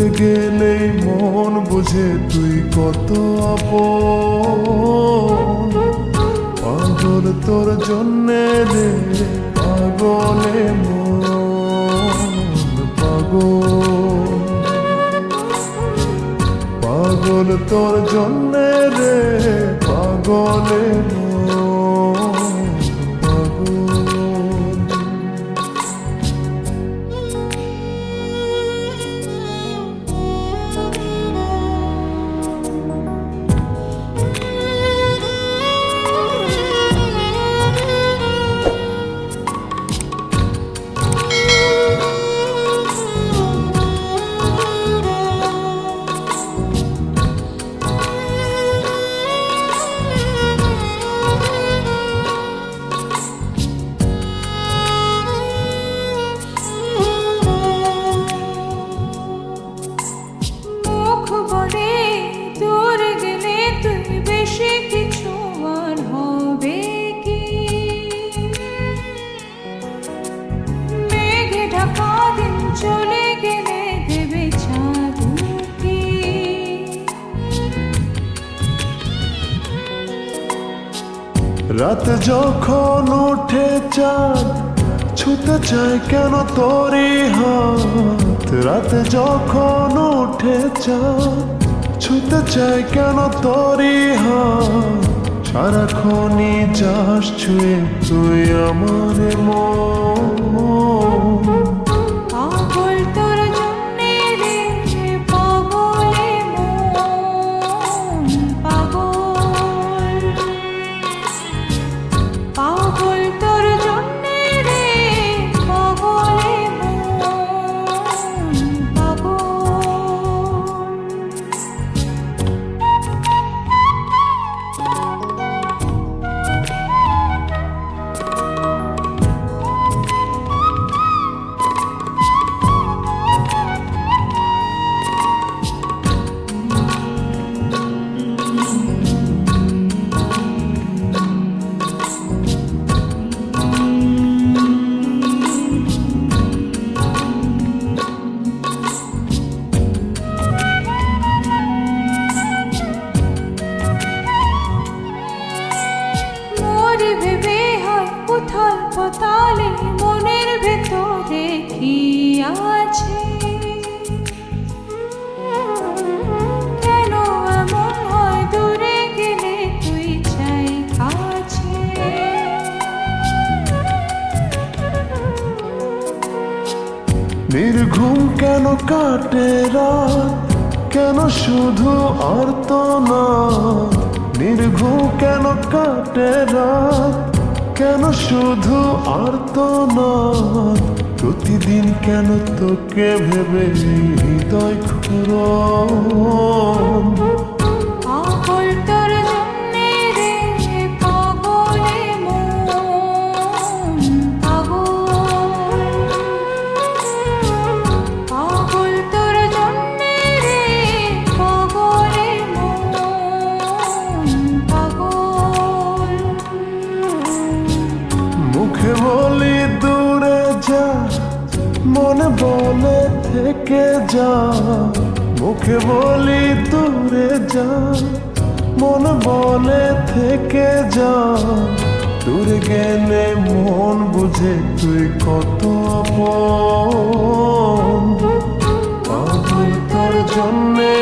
দূরে গেলেই মন বুঝে তুই কত আপন। পাগল তোর জন্যে রে, পাগলে পাগল। পাগল তোর জন্যে রে, পাগলে মন। রাত যখন ওঠে চাঁদ, ছুতে চায় কেন তোরে হাত? রাত যখন ওঠে চাঁদ, ছুতে চায় কেন তোরে হাত? সারাক্ষণই যাস ছুঁয়ে তুই আমার মন। নির্ঘুম কেন কাটে রাত? কেন শুধু অর্থ না নির্ঘুম কেন কাটে রাত? কেন শুধু অর্থ না প্রতিদিন কেন তোকে ভেবে হৃদয় খুরন বলি দূরে যা, মনে বলে থেকে যা। মুখে বলি দূরে যা, মন বলে থেকে যা। দূরে গেলে মন বুঝে তুই কত অপন তোর জন্যে